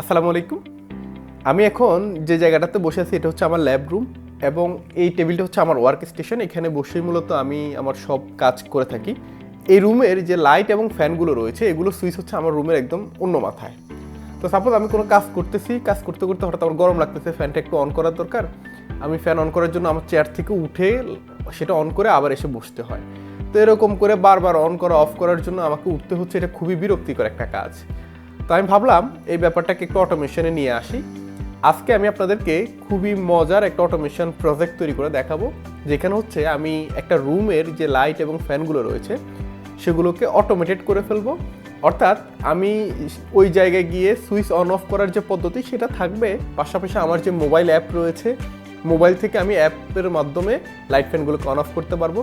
আসসালামু আলাইকুম। আমি এখন যে জায়গাটাতে বসে আছি, এটা হচ্ছে আমার ল্যাব রুম এবং এই টেবিলটা হচ্ছে আমার ওয়ার্ক স্টেশন এখানে বসেই মূলত আমি আমার সব কাজ করে থাকি। এই রুমের যে লাইট এবং ফ্যানগুলো রয়েছে, এগুলো সুইচ হচ্ছে আমার রুমের একদম অন্য মাথায়। তো সাপোজ আমি কোনো কাজ করতেছি, কাজ করতে করতে হঠাৎ আমার গরম লাগতেছে ফ্যানটা একটু অন করার দরকার। আমি ফ্যান অন করার জন্য আমার চেয়ার থেকে উঠে সেটা অন করে আবার এসে বসতে হয়। তো এরকম করে বারবার অন করা অফ করার জন্য আমাকে উঠতে হচ্ছে, এটা খুবই বিরক্তিকর একটা কাজ। তো আমি ভাবলাম এই ব্যাপারটাকে একটু অটোমেশনে নিয়ে আসি। আজকে আমি আপনাদেরকে খুবই মজার একটা অটোমেশন প্রজেক্ট তৈরি করে দেখাবো, যেখানে হচ্ছে আমি একটা রুমের যে লাইট এবং ফ্যানগুলো রয়েছে, সেগুলোকে অটোমেটেড করে ফেলব। অর্থাৎ আমি ওই জায়গায় গিয়ে সুইচ অন অফ করার যে পদ্ধতি, সেটা থাকবে। পাশাপাশি আমার যে মোবাইল অ্যাপ রয়েছে মোবাইল থেকে আমি অ্যাপের মাধ্যমে লাইট ফ্যানগুলোকে অন অফ করতে পারব।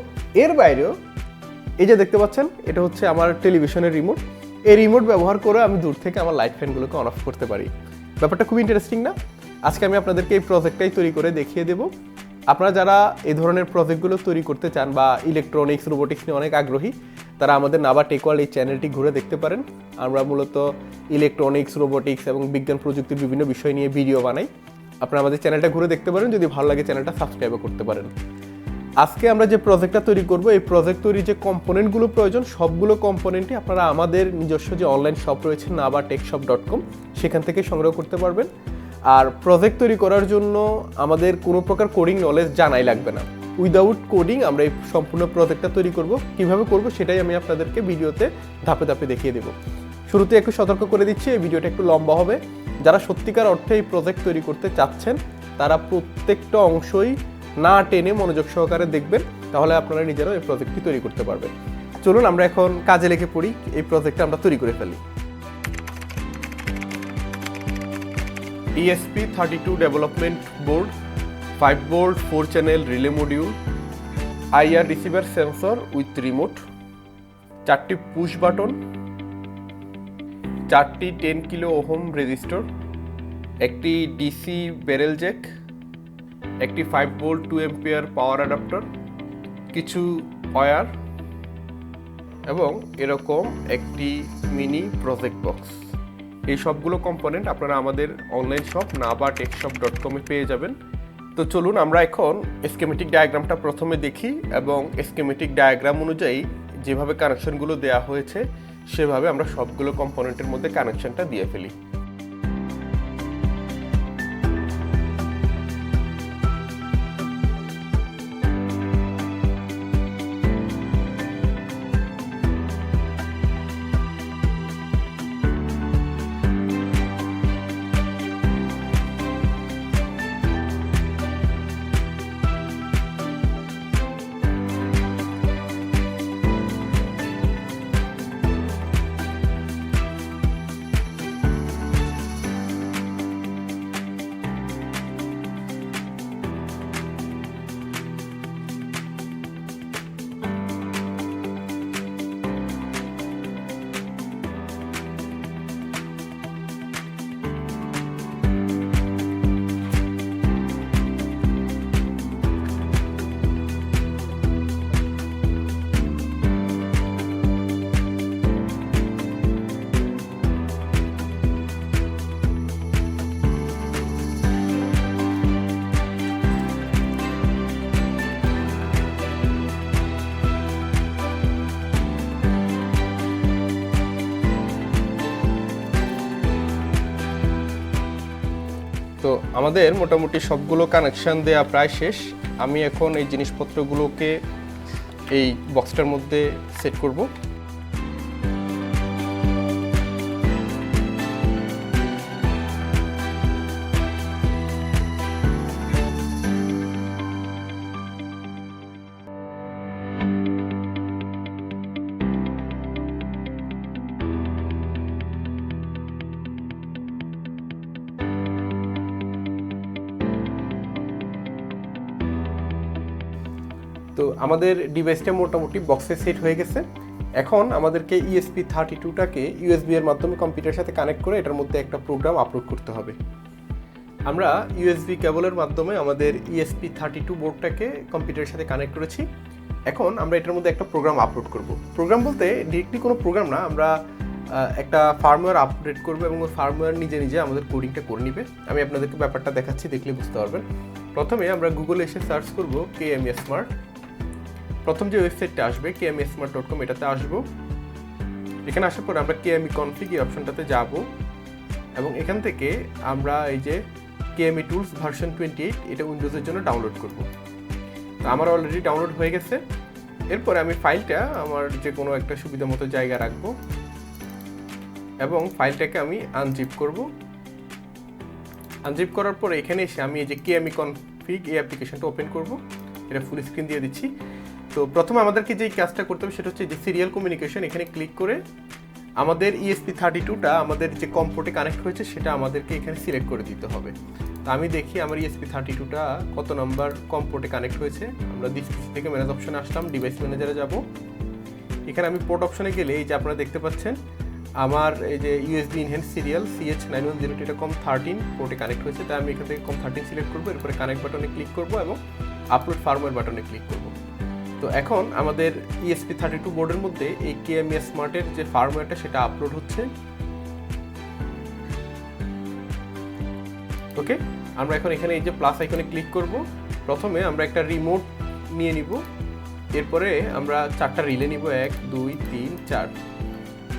এর বাইরেও, এই যে দেখতে পাচ্ছেন, এটা হচ্ছে আমার টেলিভিশনের রিমোট এই রিমোট ব্যবহার করে আমি দূর থেকে আমার লাইট ফ্যানগুলোকে অন অফ করতে পারি। ব্যাপারটা খুব ইন্টারেস্টিং না? আজকে আমি আপনাদেরকে এই প্রজেক্টটাই তৈরি করে দেখিয়ে দেব। আপনারা যারা এই ধরনের প্রজেক্টগুলো তৈরি করতে চান বা ইলেকট্রনিক্স রোবোটিক্স নিয়ে অনেক আগ্রহী, তারা আমাদের নাবা টেকওয়াল এই চ্যানেলটি ঘুরে দেখতে পারেন। আমরা মূলত ইলেকট্রনিক্স রোবোটিক্স এবং বিজ্ঞান প্রযুক্তির বিভিন্ন বিষয় নিয়ে ভিডিও বানাই। আপনারা আমাদের চ্যানেলটা ঘুরে দেখতে পারেন। যদি ভালো লাগে চ্যানেলটা সাবস্ক্রাইবও করতে পারেন। আজকে আমরা যে প্রজেক্টটা তৈরি করব, এই প্রজেক্ট তৈরির যে কম্পোনেন্টগুলো প্রয়োজন, সবগুলো কম্পোনেন্টই আপনারা আমাদের নিজস্ব যে অনলাইন শপ রয়েছে নাবা টেকশপ ডট কম সেখান থেকে সংগ্রহ করতে পারবেন। আর প্রজেক্ট তৈরি করার জন্য আমাদের কোনো প্রকার কোডিং নলেজ জানাই লাগবে না। উইদাউট কোডিং আমরা এই সম্পূর্ণ প্রজেক্টটা তৈরি করব। কীভাবে করব সেটাই আমি আপনাদেরকে ভিডিওতে ধাপে ধাপে দেখিয়ে দেবো। শুরুতে একটু সতর্ক করে দিচ্ছি, এই ভিডিওটা একটু লম্বা হবে। যারা সত্যিকার অর্থে এই প্রজেক্ট তৈরি করতে চাচ্ছেন, তারা প্রত্যেকটা অংশই না টেনে মনোযোগ সহকারে দেখবেন, তাহলে আপনারা নিজেরাও এই প্রজেক্টটি তৈরি করতে পারবেন। চলুন, আমরা এখন কাজে লেগে পড়ি, এই প্রজেক্টটা আমরা তৈরি করে ফেলি। ESP thirty two development board five board four channel relay module IR receiver sensor with remote চারটি পুশ বাটন চারটি টেন কিলো ওহম রেজিস্টর একটি ডিসি ব্যারেল জ্যাক একটি five volt two ampere power adapter কিছু wire এবং এরকম একটি mini project box এই সবগুলো কম্পোনেন্ট আপনারা আমাদের online shop Naba techshop dot কমে পেয়ে যাবেন। তো চলুন আমরা এখন স্কেমেটিক ডায়াগ্রামটা প্রথমে দেখি এবং স্কেমেটিক ডায়াগ্রাম অনুযায়ী যেভাবে কানেকশনগুলো দেওয়া হয়েছে, সেভাবে আমরা সবগুলো কম্পোনেন্টের মধ্যে কানেকশনটা দিয়ে ফেলি। আমাদের মোটামুটি সবগুলো কানেকশান দেয়া প্রায় শেষ। আমি এখন এই জিনিসপত্রগুলোকে এই বক্সটার মধ্যে সেট করব। আমাদের ডিভাইসটা মোটামুটি বক্সে সেট হয়ে গেছে। এখন আমাদেরকে ইএসপি থার্টি টুটাকে ইউএসবি এর মাধ্যমে কম্পিউটারের সাথে কানেক্ট করে এটার মধ্যে একটা প্রোগ্রাম আপলোড করতে হবে। আমরা ইউএসবি কেবলের মাধ্যমে আমাদের ইএসপি থার্টি টু বোর্ডটাকে কম্পিউটারের সাথে কানেক্ট করেছি। এখন আমরা এটার মধ্যে একটা প্রোগ্রাম আপলোড করব। প্রোগ্রাম বলতে ডিরেক্টলি কোনো প্রোগ্রাম না, আমরা একটা ফার্মওয়্যার আপডেট করবে এবং ওই ফার্মওয়্যার নিজে নিজে আমাদের কোডিংটা করে নিবে। আমি আপনাদেরকে ব্যাপারটা দেখাচ্ছি, দেখলে বুঝতে পারবেন। প্রথমে আমরা গুগলে এসে সার্চ করব কে এম স্মার্ট প্রথম যে ওয়েবসাইটটা আসবে K M smart dot com এটাতে আসব। এখানে আসার পর আমরা কে এম কনফিগ এই অপশনটাতে যাব এবং এখান থেকে আমরা এই যে KME tools version twenty eight এটা উইন্ডোজের জন্য ডাউনলোড করব। তো আমার অলরেডি ডাউনলোড হয়ে গেছে। এরপরে আমি ফাইলটা আমার যে কোনো একটা সুবিধা মতো জায়গা রাখব এবং ফাইলটাকে আমি আনজিপ করব। আনজিপ করার পরে এখানে এসে আমি এই যে কেএমই কনফিগ এই অ্যাপ্লিকেশনটা ওপেন করব। এটা ফুল স্ক্রিন দিয়ে দিচ্ছি। তো প্রথমে আমাদেরকে যেই কাজটা করতে হবে সেটা হচ্ছে যে সিরিয়াল কমিউনিকেশন এখানে ক্লিক করে আমাদের ইএসপি থার্টি টুটা আমাদের যে কম্পোর্টে কানেক্ট হয়েছে সেটা আমাদেরকে এখানে সিলেক্ট করে দিতে হবে। তো আমি দেখি আমার ইএসপি থার্টি টুটা কত নাম্বার কম্পোর্টে কানেক্ট হয়েছে। আমরা ডিসপ্লে থেকে ম্যানেজ অপশানে আসলাম ডিভাইস ম্যানেজারে যাব। এখানে আমি পোর্ট অপশনে গেলে এই যে আপনারা দেখতে পাচ্ছেন, আমার এই যে USB in hand serial CH nine one zero এটা কম থার্টিন পোর্টে কানেক্ট হয়েছে। তাই আমি এখান থেকে কম থার্টিন সিলেক্ট করব, এরপরে কানেক্ট বাটনে ক্লিক করব এবং আপলোড ফার্মওয়্যার বাটনে ক্লিক করব। তো এখন আমাদের E ইএসপি থার্টি টু বোর্ডের মধ্যে এই কেএমএ স্মার্টের যে ফার্মওয়্যারটা সেটা আপলোড হচ্ছে। ওকে আমরা এখন এখানে এই যে প্লাস আইকনে ক্লিক করব। প্রথমে আমরা একটা রিমোট নিয়ে নিব। এরপরে আমরা চারটা রিলে নিব। এক, দুই, তিন, চার।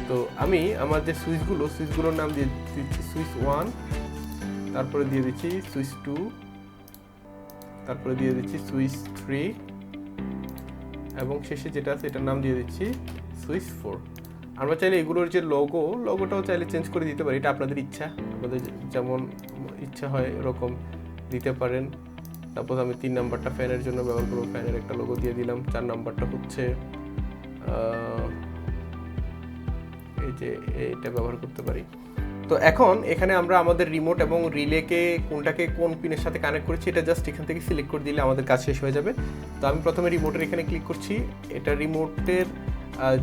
তো আমি আমার যে সুইচগুলো সুইচগুলোর নাম দিয়ে দিচ্ছি সুইচ ওয়ান তারপরে দিয়ে দিচ্ছি সুইচ টু তারপরে দিয়ে দিচ্ছি সুইচ থ্রি এবং শেষে যেটা আছে, এটার নাম দিয়ে দিচ্ছি সুইচ ফোর আমরা চাইলে এগুলোর যে লোগো লোগোটাও চাইলে চেঞ্জ করে দিতে পারি, এটা আপনাদের ইচ্ছা। আপনাদের যেমন ইচ্ছা হয় এরকম দিতে পারেন। তারপর আমি তিন নাম্বারটা ফ্যানের জন্য ব্যবহার করব ফ্যানের একটা লোগো দিয়ে দিলাম, চার নাম্বারটা হচ্ছে এই যে এটা ব্যবহার করতে পারি। তো এখন এখানে আমরা আমাদের রিমোট এবং রিলেকে কোনটাকে কোন পিনের সাথে কানেক্ট করেছি এটা জাস্ট এখান থেকে সিলেক্ট করে দিলে আমাদের কাজ শেষ হয়ে যাবে। তো আমি প্রথমে রিমোটের এখানে ক্লিক করছি। এটা রিমোটের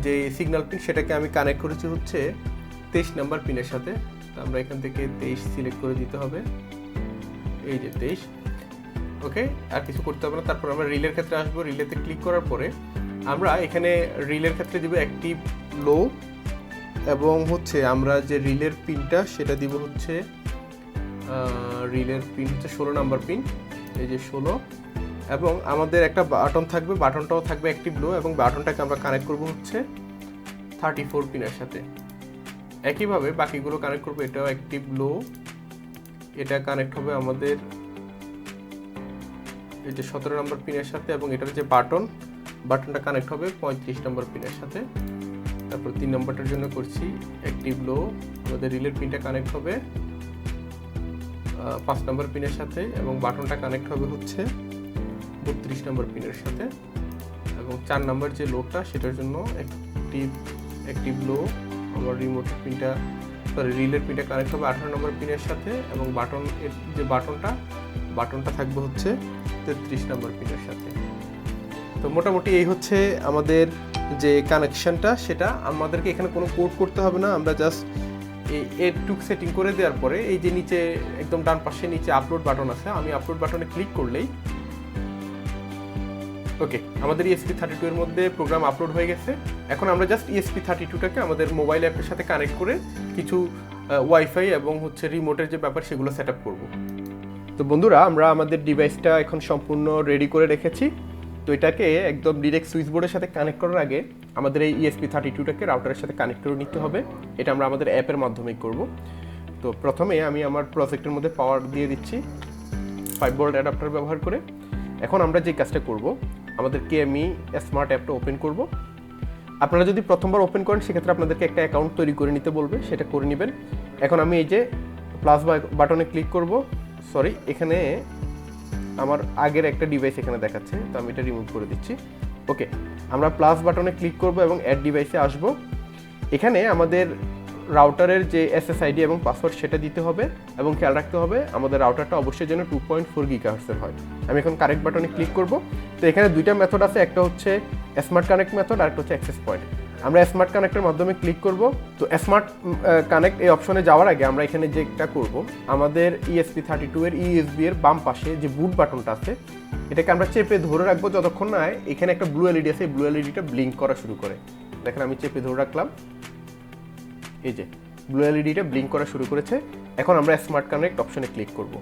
যে সিগন্যাল পিন সেটাকে আমি কানেক্ট করেছি হচ্ছে তেইশ নাম্বার পিনের সাথে। তো আমরা এখান থেকে তেইশ সিলেক্ট করে দিতে হবে। এই যে তেইশ। ওকে, আর কিছু করতে হবে না। তারপর আমরা রিলের ক্ষেত্রে আসব। রিলেতে ক্লিক করার পরে আমরা এখানে রিলের ক্ষেত্রে দিব অ্যাক্টিভ লো এবং হচ্ছে আমরা যে রিলের পিনটা, সেটা দিব হচ্ছে রিলের পিন, হচ্ছে ষোলো নাম্বার পিন, এই যে ষোলো। এবং আমাদের একটা বাটন থাকবে, বাটনটাও থাকবে অ্যাক্টিভ লো, এবং বাটনটাকে আমরা কানেক্ট করব হচ্ছে থার্টি ফোর পিনের সাথে। একইভাবে বাকিগুলো কানেক্ট করব, এটাও অ্যাক্টিভ লো। এটা কানেক্ট হবে আমাদের এই যে সতেরো নম্বর পিনের সাথে, এবং এটার যে বাটন, বাটনটা কানেক্ট হবে পঁয়ত্রিশ নম্বর পিনের সাথে। তারপর তিন নম্বরটার জন্য করছি অ্যাক্টিভ লো আমাদের রিলের পিনটা কানেক্ট হবে পাঁচ নম্বর পিনের সাথে এবং বাটনটা কানেক্ট হবে হচ্ছে বত্রিশ নম্বর পিনের সাথে এবং চার নম্বর যে লোডটা সেটার জন্য অ্যাক্টিভ অ্যাক্টিভ লো আমার রিমোট পিনটা সরি রিলের পিনটা কানেক্ট হবে আঠারো নম্বর পিনের সাথে এবং বাটন এর যে বাটনটা বাটনটা থাকবে হচ্ছে তেত্রিশ নম্বর পিনের সাথে। তো মোটামুটি এই হচ্ছে আমাদের যে কানেকশনটা সেটা আমাদেরকে এখানে কোনো কোড করতে হবে না। আমরা জাস্ট এই এটুক সেটিং করে দেওয়ার পরে এই যে নিচে একদম ডান পাশে নিচে আপলোড বাটন আছে, আমি আপলোড বাটনে ক্লিক করলেই ওকে আমাদের ইএসপি থার্টি টু এর মধ্যে প্রোগ্রাম আপলোড হয়ে গেছে। এখন আমরা জাস্ট ইএসপি থার্টি টুটাকে আমাদের মোবাইল অ্যাপের সাথে কানেক্ট করে কিছু ওয়াইফাই এবং হচ্ছে রিমোটের যে ব্যাপার, সেগুলো সেট আপ করব। তো বন্ধুরা, আমরা আমাদের ডিভাইসটা এখন সম্পূর্ণ রেডি করে রেখেছি। তো এটাকে একদম ডিরেক্ট সুইচ বোর্ডের সাথে কানেক্ট করার আগে আমাদের এই ইএসপি থার্টি টুটাকে রাউটারের সাথে কানেক্ট করে নিতে হবে। এটা আমরা আমাদের অ্যাপের মাধ্যমেই করব। তো প্রথমে আমি আমার প্রজেক্টের মধ্যে পাওয়ার দিয়ে দিচ্ছি ফাইভ বোল্ট অ্যাডাপ্টার ব্যবহার করে। এখন আমরা যে কাজটা করব, আমাদেরকে কেএমই স্মার্ট অ্যাপটা ওপেন করব। আপনারা যদি প্রথমবার ওপেন করেন, সেক্ষেত্রে আপনাদেরকে একটা অ্যাকাউন্ট তৈরি করে নিতে বলবে, সেটা করে নেবেন। এখন আমি এই যে প্লাস বাটনে ক্লিক করব সরি এখানে আমার আগের একটা ডিভাইস এখানে দেখাচ্ছে, তো আমি এটা রিমুভ করে দিচ্ছি। ওকে আমরা প্লাস বাটনে ক্লিক করব এবং অ্যাড ডিভাইসে আসব। এখানে আমাদের রাউটারের যে এসএসআইডি এবং পাসওয়ার্ড সেটা দিতে হবে এবং খেয়াল রাখতে হবে, আমাদের রাউটারটা অবশ্যই যেন টু পয়েন্ট ফোর গিগাহার্সের হয়। আমি এখন কারেক্ট বাটনে ক্লিক করব। তো এখানে দুইটা মেথড আছে, একটা হচ্ছে স্মার্ট কানেক্ট মেথড আর একটা হচ্ছে অ্যাক্সেস পয়েন্ট আমরা স্মার্ট কানেক্টের মাধ্যমে ক্লিক করব। তো স্মার্ট কানেক্ট এই অপশনে যাওয়ার আগে আমরা এখানে যেটা করব, আমাদের E ইএসপি থার্টি টু এর ইএসবি এর বাম পাশে যে বুট বাটনটা আছে, এটাকে আমরা চেপে ধরে রাখব যতক্ষণ না এখানে একটা ব্লু এলইডি আছে ব্লু এলইডিটা ব্লিঙ্ক করা শুরু করে। দেখেন আমি চেপে ধরে রাখলাম। এই যে ব্লু এলইডিটা ব্লিঙ্ক করা শুরু করেছে। এখন আমরা স্মার্ট কানেক্ট অপশনে ক্লিক করব।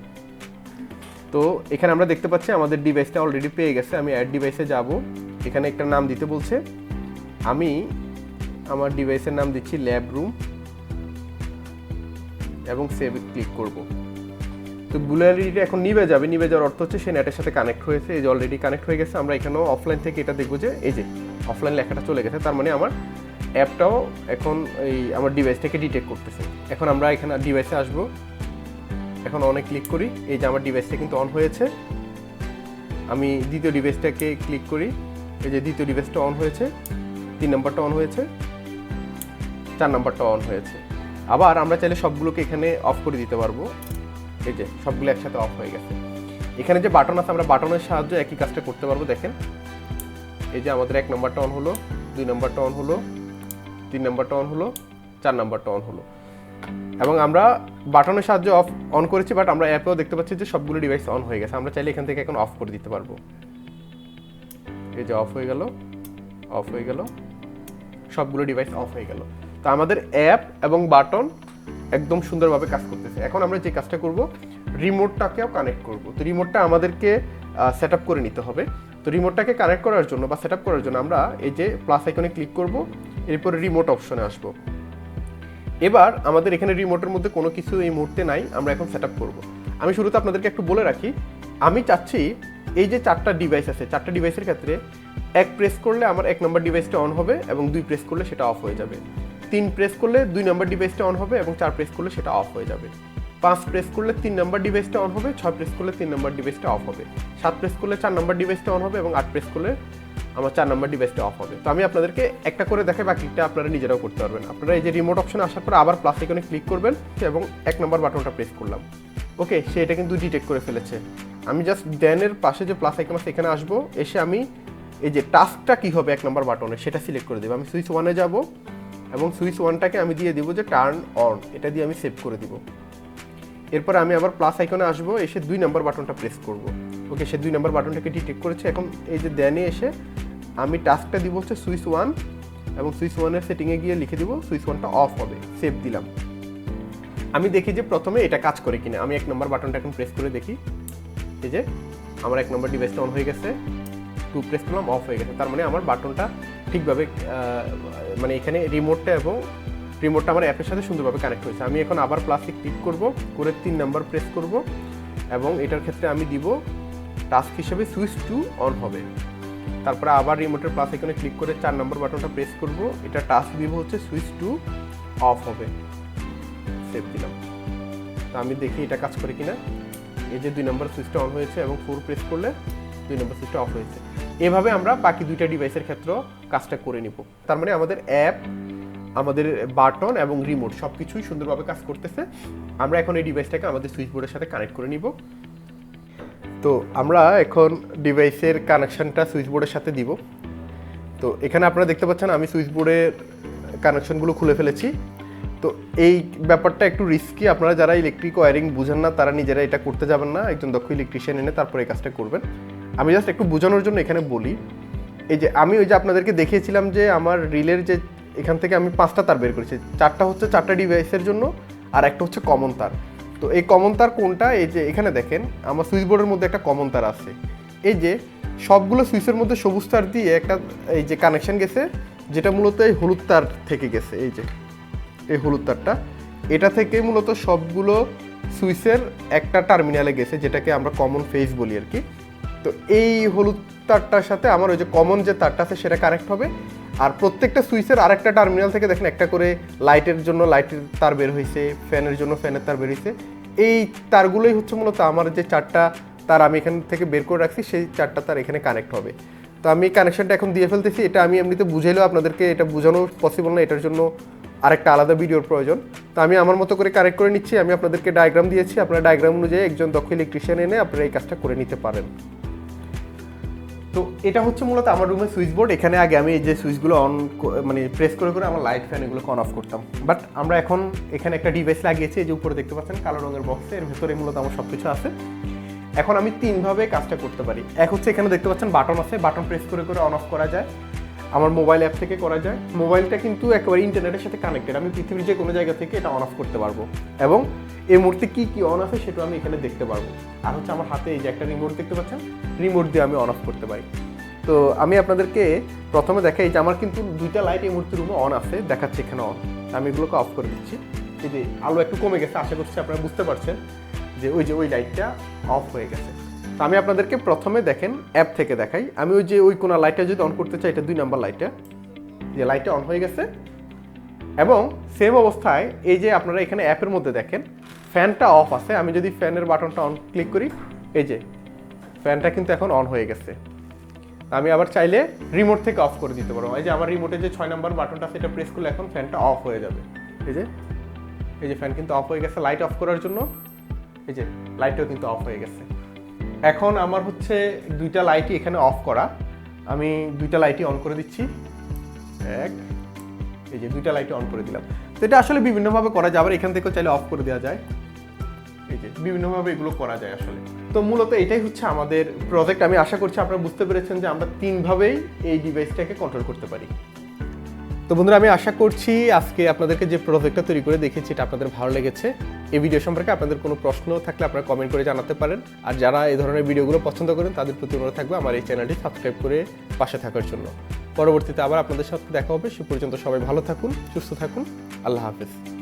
তো এখানে আমরা দেখতে পাচ্ছি আমাদের ডিভাইসটা অলরেডি পেয়ে গেছে। আমি অ্যাড ডিভাইসে যাব। এখানে একটা নাম দিতে বলছে। আমি আমার ডিভাইসের নাম দিচ্ছি ল্যাব রুম এবং সেভ ক্লিক করব। তো ব্লু এলইডিটা এখন নিভে যাবে, নিভে যাওয়ার অর্থ হচ্ছে সে নেটের সাথে কানেক্ট হয়েছে, এই যে অলরেডি কানেক্ট হয়ে গেছে, আমরা এখানেও অফলাইন থেকে এটা দেখব যে এই যে অফলাইন লেখাটা চলে গেছে, তার মানে আমার অ্যাপটাও এখন এই আমার ডিভাইস থেকে ডিটেক্ট করতেছে। এখন আমরা এখানে ডিভাইসে আসব। এখন অনেক ক্লিক করি, এই যে আমার ডিভাইসটা কিন্তু অন হয়েছে। আমি দ্বিতীয় ডিভাইসটাকে ক্লিক করি, এই যে দ্বিতীয় ডিভাইসটা অন হয়েছে, তিন নাম্বারটা অন হয়েছে। চার নাম্বারটা অন হয়েছে। আবার আমরা চাইলে সবগুলোকে এখানে অফ করে দিতে পারব। এই যে, সবগুলো একসাথে অফ হয়ে গেছে। এখানে যে বাটন আছে, আমরা বাটনের সাহায্যে একই কাজটা করতে পারব, দেখেন। এই যে আমাদের এক নাম্বারটা অন হলো, দুই নাম্বারটা অন হলো, তিন নাম্বারটা অন হলো, চার নাম্বারটা অন হলো। এবং আমরা বাটনের সাহায্যে অফ অন করেছি বাট আমরা অ্যাপেও দেখতে পাচ্ছি যে সবগুলো ডিভাইস অন হয়ে গেছে। আমরা চাইলে এখান থেকে এখন অফ করে দিতে পারব। এই যে অফ হয়ে গেল অফ হয়ে গেল, সবগুলো ডিভাইস অফ হয়ে গেল। তো আমাদের অ্যাপ এবং বাটন একদম সুন্দরভাবে কাজ করতেছে। এখন আমরা যে কাজটা করব রিমোটটাকেও কানেক্ট করব। তো রিমোটটা আমাদেরকে সেট করে নিতে হবে। তো রিমোটটাকে কানেক্ট করার জন্য বা সেট করার জন্য আমরা এই যে প্লাস আইকনে ক্লিক করব, এরপরে রিমোট অপশনে আসব। এবার আমাদের এখানে রিমোটের মধ্যে কোনো কিছু এই মুহূর্তে নাই, আমরা এখন সেট করব। আমি শুরুতে আপনাদেরকে একটু বলে রাখি, আমি চাচ্ছি এই যে চারটা ডিভাইস আছে, চারটা ডিভাইসের ক্ষেত্রে এক প্রেস করলে আমার এক নম্বর ডিভাইসটা অন হবে এবং দুই প্রেস করলে সেটা অফ হয়ে যাবে। তিন প্রেস করলে দুই নম্বর ডিভাইসটা অন হবে এবং চার প্রেস করলে সেটা অফ হয়ে যাবে। পাঁচ প্রেস করলে তিন নম্বর ডিভাইসটা অন হবে, ছয় প্রেস করলে তিন নম্বর ডিভাইসটা অফ হবে। সাত প্রেস করলে চার নম্বর ডিভাইসটা অন হবে এবং আট প্রেস করলে আমার চার নম্বর ডিভাইসটা অফ হবে। তো আমি আপনাদেরকে একটা করে দেখে বাকিটা আপনারা নিজেরাও করতে পারবেন। আপনারা এই যে রিমোট অপশনে আসার পর আবার প্লাস আইকনে ক্লিক করবেন এবং এক নম্বর বাটনটা প্রেস করলাম। ওকে সে এটা কিন্তু ডিটেক্ট করে ফেলেছে। আমি জাস্ট ড্যানের পাশে যে প্লাস আইকন আছে, এখানে আসব, এসে আমি এই যে টাস্কটা কী হবে এক নম্বর বাটনে সেটা সিলেক্ট করে দেবো। আমি সুইচ ওয়ানে যাব এবং সুইচ ওয়ানটাকে আমি দিয়ে দিব যে টার্ন অন, এটা দিয়ে আমি সেভ করে দিব। এরপর আমি আবার প্লাস আইকনে আসব, এসে দুই নাম্বার বাটনটা প্রেস করব। ওকে, সে দুই নাম্বার বাটনটাকে ডিটেক্ট করেছে। এখন এই যে দেনে এসে আমি টাস্কটা দিব হচ্ছে সুইচ ওয়ান এবং সুইচ ওয়ানের সেটিংয়ে গিয়ে লিখে দিব সুইচ ওয়ানটা অফ হবে, সেভ দিলাম। আমি দেখি যে প্রথমে এটা কাজ করে কিনা। আমি এক নম্বর বাটনটা এখন প্রেস করে দেখি। এই যে আমার এক নম্বর ডিভাইসটা অন হয়ে গেছে, টু প্রেস করলাম, অফ হয়ে গেছে। তার মানে আমার বাটনটা ঠিকভাবে মানে এখানে রিমোটটা এবং রিমোটটা আমার অ্যাপের সাথে সুন্দরভাবে কানেক্ট হয়েছে। আমি এখন আবার প্লাস্টিক ক্লিক করব, করে তিন নাম্বার প্রেস করব এবং এটার ক্ষেত্রে আমি দিব টাস্ক হিসেবে সুইচ টু অন হবে। তারপরে আবার রিমোটের প্লাস এখানে ক্লিক করে চার নম্বর বাটনটা প্রেস করব, এটা টাস্ক দিব হচ্ছে সুইচ টু অফ হবে। সেভ দিলাম। তো আমি দেখি এটা কাজ করে কিনা। এই যে দুই নম্বর সুইচটা অন হয়েছে এবং ফোর প্রেস করলে দুই নম্বর সুইচটা অফ হয়েছে। এভাবে আমরা বাকি দুইটা ডিভাইসের ক্ষেত্রেও কাজটা করে নিব। তার মানে আমাদের অ্যাপ আমাদের বাটন এবং রিমোট সব কিছুই সুন্দরভাবে কাজ করতেছে। আমরা এখন এই ডিভাইসটাকে আমাদের সুইচ বোর্ডের সাথে কানেক্ট করে নিব। তো আমরা এখন ডিভাইসের কানেকশনটা সুইচ বোর্ডের সাথে দিব। তো এখানে আপনারা দেখতে পাচ্ছেন আমি সুইচ বোর্ডের কানেকশনগুলো খুলে ফেলেছি। তো এই ব্যাপারটা একটু রিস্কি আপনারা যারা ইলেকট্রিক ওয়ারিং বুঝেন না, তারা নিজেরা এটা করতে যাবেন না। একজন দক্ষ ইলেকট্রিশিয়ান এনে তারপরে এই কাজটা করবেন। আমি জাস্ট একটু বোঝানোর জন্য এখানে বলি, এই যে আমি ওই যে আপনাদেরকে দেখিয়েছিলাম যে আমার রিলের যে এখান থেকে আমি পাঁচটা তার বের করেছি, চারটা হচ্ছে চারটা ডিভাইসের জন্য আর একটা হচ্ছে কমন তার। তো এই কমন তার কোনটা? এই যে এখানে দেখেন, আমার সুইচ বোর্ডের মধ্যে একটা কমন তার আছে। এই যে সবগুলো সুইচের মধ্যে সবুজ তার দিয়ে একটা, এই যে কানেকশন গেছে, যেটা মূলত এই হলুদ তার থেকে গেছে, এই যে, এই হলুদ তারটা। এটা থেকে মূলত সবগুলো সুইচের একটা টার্মিনালে গেছে, যেটাকে আমরা কমন ফেজ বলি আর কি। তো এই হলুদ তারটার সাথে আমার ওই যে কমন যে তারটা আছে সেটা কানেক্ট হবে। আর প্রত্যেকটা সুইচের আরেকটা টার্মিনাল থেকে দেখেন একটা করে লাইটের জন্য লাইটের তার বের হয়েছে ফ্যানের জন্য ফ্যানের তার বের হয়েছে এই তারগুলোই হচ্ছে মূলত আমার যে চারটা তার আমি এখান থেকে বের করে রাখছি, সেই চারটা তার এখানে কানেক্ট হবে। তো আমি কানেকশনটা এখন দিয়ে ফেলতেছি, এটা আমি এমনিতে বুঝাইলেও আপনাদেরকে এটা বোঝানো পসিবল না, এটার জন্য আরেকটা আলাদা ভিডিওর প্রয়োজন। তো আমি আমার মতো করে কারেক্ট করে নিচ্ছি, আমি আপনাদেরকে ডায়াগ্রাম দিয়েছি, আপনারা ডায়াগ্রাম অনুযায়ী একজন দক্ষ ইলেকট্রিশিয়ান এনে আপনারা এই কাজটা করে নিতে পারেন। তো এটা হচ্ছে মূলত আমার রুমের সুইচ বোর্ড এখানে আগে আমি যে সুইচগুলো অন মানে প্রেস করে করে আমার লাইট ফ্যান এগুলোকে অন অফ করতাম। বাট আমরা এখন এখানে একটা ডিভাইস লাগিয়েছি, এই যে উপরে দেখতে পাচ্ছেন, কালো রঙের বক্সে এর ভেতরে মূলত আমার সব কিছু আছে। এখন আমি তিনভাবে কাজটা করতে পারি। এক হচ্ছে এখানে দেখতে পাচ্ছেন বাটন আছে বাটন প্রেস করে করে অন অফ করা যায়। আমার মোবাইল অ্যাপ থেকে করা যায়। মোবাইলটা কিন্তু একেবারে ইন্টারনেটের সাথে কানেক্টেড আমি পৃথিবীর যে কোনো জায়গা থেকে এটা অন অফ করতে পারব। এবং এই মুহূর্তে কি কি অন আছে সেটা আমি এখানে দেখতে পারব। আর হচ্ছে আমার হাতে এই যে একটা রিমোট দেখতে পাচ্ছেন? রিমোট দিয়ে আমি অন অফ করতে পারি। তো আমি আপনাদেরকে প্রথমে দেখাই যে আমার কিন্তু দুইটা লাইট এই মুহূর্তে রুমে অন আছে দেখাচ্ছে এখানে অন আমি এগুলোকে অফ করে দিচ্ছি। এই যে আলো একটু কমে গেছে, আশা করছি আপনারা বুঝতে পারছেন যে ওই যে ওই লাইটটা অফ হয়ে গেছে। আমি আপনাদেরকে প্রথমে দেখেন, অ্যাপ থেকে দেখাই। আমি ওই যে ওই কোনো লাইটটা যদি অন করতে চাই, এটা দুই নাম্বার লাইটটা। যে লাইটটা অন হয়ে গেছে। এবং সেম অবস্থায় এই যে আপনারা এখানে অ্যাপের মধ্যে দেখেন, ফ্যানটা অফ আছে। আমি যদি ফ্যানের বাটনটা অন ক্লিক করি, এই যে, ফ্যানটা কিন্তু এখন অন হয়ে গেছে। আমি আবার চাইলে রিমোট থেকে অফ করে দিতে পারব। এই যে আমার রিমোটে যে ছয় নম্বর বাটনটা সেটা প্রেস করলে এখন ফ্যানটা অফ হয়ে যাবে। এই যে এই যে ফ্যান কিন্তু অফ হয়ে গেছে লাইট অফ করার জন্য। এই যে লাইটটাও কিন্তু অফ হয়ে গেছে। এখন আমার হচ্ছে দুইটা লাইটই এখানে অফ করা। আমি দুইটা লাইটই অন করে দিচ্ছি। এক, এই যে দুইটা লাইটই অন করে দিলাম। তো এটা আসলে বিভিন্নভাবে করা আবার এখান থেকেও চাইলে অফ করে দেওয়া যায়। এই যে বিভিন্নভাবে এগুলো করা যায় আসলে। তো মূলত এটাই হচ্ছে আমাদের প্রজেক্ট আমি আশা করছি আপনারা বুঝতে পেরেছেন যে আমরা তিনভাবেই এই ডিভাইসটাকে কন্ট্রোল করতে পারি। তো বন্ধুরা, আমি আশা করছি আজকে আপনাদেরকে যে প্রজেক্টটা তৈরি করে দেখেছি এটা আপনাদের ভালো লেগেছে। এই ভিডিও সম্পর্কে আপনাদের কোনো প্রশ্ন থাকলে আপনারা কমেন্ট করে জানাতে পারেন। আর যারা এই ধরনের ভিডিওগুলো পছন্দ করেন, তাদের প্রতি অনুরোধ থাকবে আমার এই চ্যানেলটি সাবস্ক্রাইব করে পাশে থাকার জন্য। পরবর্তীতে আবার আপনাদের সাথে দেখা হবে। সে পর্যন্ত সবাই ভালো থাকুন, সুস্থ থাকুন। আল্লাহ হাফেজ।